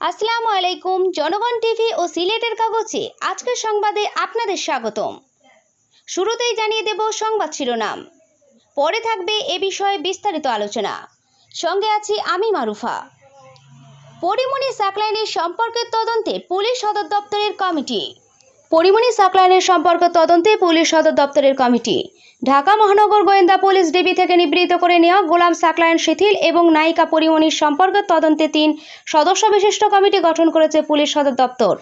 আসসালামু আলাইকুম, জনগণ টিভি ও সিলেটের কাগজে আজকের সংবাদে আপনাদের স্বাগতম। শুরুতেই জানিয়ে দেব সংবাদ শিরোনাম। পরে থাকবে এ বিষয়ে বিস্তারিত আলোচনা। সঙ্গে আছি আমি মারুফা। পরিমণি সাকলাইনের সম্পর্কের তদন্তে পুলিশ সদর দপ্তরের কমিটি। পরিমণি সাকলাইনের সম্পর্ক তদন্তে পুলিশ সদর দপ্তরের কমিটি। ঢাকা মহানগর গোয়েন্দা পুলিশ ডিবি থেকে নিবৃত্ত করে নেওয়া গোলাম সাকলায়ন শিথিল এবং নায়িকা পরিমণির সম্পর্কের তদন্তে তিন সদস্য বিশিষ্ট কমিটি গঠন করেছে পুলিশ সদর দপ্তর।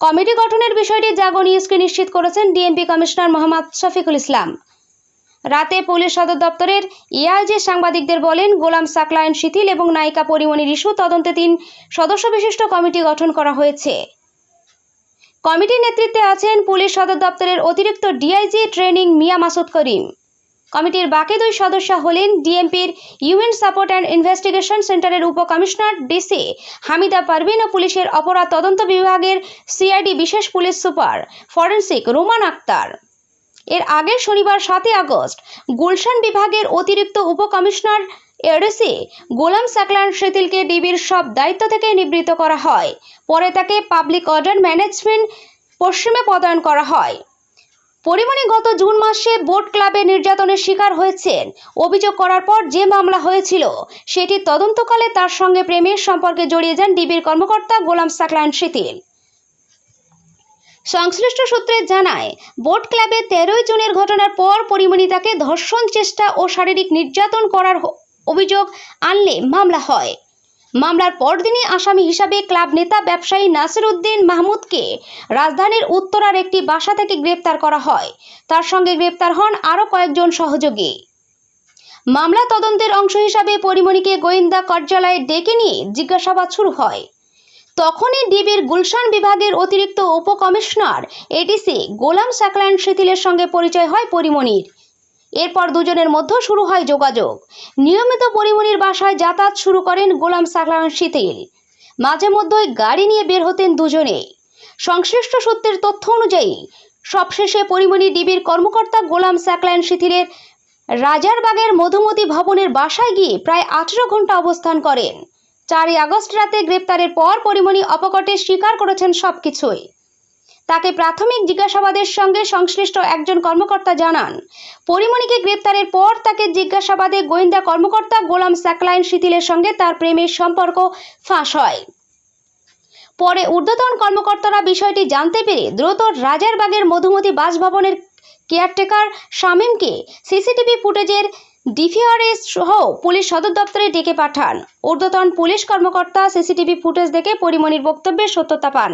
কমিটি গঠনের বিষয়টি জাগো নিউজকে নিশ্চিত করেছেন ডিএমপি কমিশনার মোহাম্মদ শফিকুল ইসলাম। রাতে পুলিশ সদর দপ্তরের এআইজি সাংবাদিকদের বলেন, গোলাম সাকলায়ন শিথিল এবং নায়িকা পরিমণির ইস্যু তদন্তে তিন সদস্য বিশিষ্ট কমিটি গঠন করা হয়েছে। কমিটির নেতৃত্বে আছেন পুলিশ সদর দপ্তরের অতিরিক্ত ডিআইজি ট্রেনিং মিয়া মাসুদ করিম। কমিটির বাকি দুই সদস্য হলেন ডিএমপির ইউএন সাপোর্ট অ্যান্ড ইনভেস্টিগেশন সেন্টারের উপকমিশনার ডিসি হামিদা পারভিন ও পুলিশের অপরাধ তদন্ত বিভাগের সিআইডি বিশেষ police super forensic Roman Akter. এর আগে শনিবার সাতই আগস্ট গুলশান বিভাগের অতিরিক্ত উপকমিশনার এডিসি, গোলাম সাকলান শিথিলকে ডিবির সব দায়িত্ব থেকে নিবৃত্ত করা হয়। পরে তাকে পাবলিক অর্ডার ম্যানেজমেন্ট পশ্চিমে পদায়ন করা হয়। পরিমণি গত জুন মাসে বোট ক্লাবে নির্যাতনের শিকার হয়েছেন। অভিযোগ করার পর যে মামলা হয়েছিল, সেটি তদন্তকালে তার সঙ্গে প্রেমের সম্পর্কে জড়িয়ে যান ডিবির কর্মকর্তা গোলাম সাকলান শিথিল সংশ্লিষ্ট সূত্রে জানায়, বোট ক্লাবে তেরোই জুনের ঘটনার পর পরিমণি তাকে ধর্ষণ চেষ্টা ও শারীরিক নির্যাতন করার অভিযোগ আনলে মামলা হয়। মামলার পরদিনই আসামি হিসাবে ক্লাব নেতা ব্যবসায়ী নাসির উদ্দিন মাহমুদকে রাজধানীর উত্তরার একটি বাসা থেকে গ্রেপ্তার করা হয়। তার সঙ্গে গ্রেপ্তার হন আরও কয়েকজন সহযোগী। মামলা তদন্তের অংশ হিসাবে পরিমণিকে গোয়েন্দা কার্যালয়ে ডেকে নিয়ে জিজ্ঞাসাবাদ শুরু হয়। তখনই ডিবির গুলশান বিভাগের অতিরিক্ত উপকমিশনার এডিসি গোলাম সাকলান শিথিলের সঙ্গে পরিচয় হয় পরিমণির। এরপর দুজনের মধ্যে শুরু হয় যোগাযোগ। নিয়মিত পরিমণির বাসায় যাতায়াত শুরু করেন গোলাম সাকলান শিথিল। মাঝে মধ্যেই গাড়ি নিয়ে বের হতেন দুজনে। সংশ্লিষ্ট সূত্রের তথ্য অনুযায়ী, সবশেষে পরিমণি ডিবির কর্মকর্তা গোলাম সাকলায়ন শিথিলের রাজারবাগের মধুমতি ভবনের বাসায় গিয়ে প্রায় আঠেরো ঘণ্টা অবস্থান করেন। চারই আগস্ট রাতে গ্রেপ্তারের পর পরিমণি অপকটে স্বীকার করেছেন সবকিছুই। তাকে প্রাথমিক জিজ্ঞাসাবাদের সঙ্গে সংশ্লিষ্ট একজন কর্মকর্তা জানান। পরিমণিকে গ্রেপ্তারের পর তাকে জিজ্ঞাসাবাদে গোয়েন্দা কর্মকর্তা গোলাম সাকলাইন শিথিলের সঙ্গে তার প্রেমের সম্পর্ক ফাঁস হয়। পরে ঊর্ধ্বতন কর্মকর্তারা বিষয়টি জানতে পেরে দ্রুত রাজারবাগের মধুমতি বাসভবনের কেয়ারটেকার শামীমকে সিসিটিভি ফুটেজের ডিফিআরএস সহ পুলিশ সদর দপ্তরে ডেকে পাঠান। ঊর্ধ্বতন পুলিশ কর্মকর্তা সিসিটিভি ফুটেজ দেখে পরিমণির বক্তব্যের সত্যতা পান।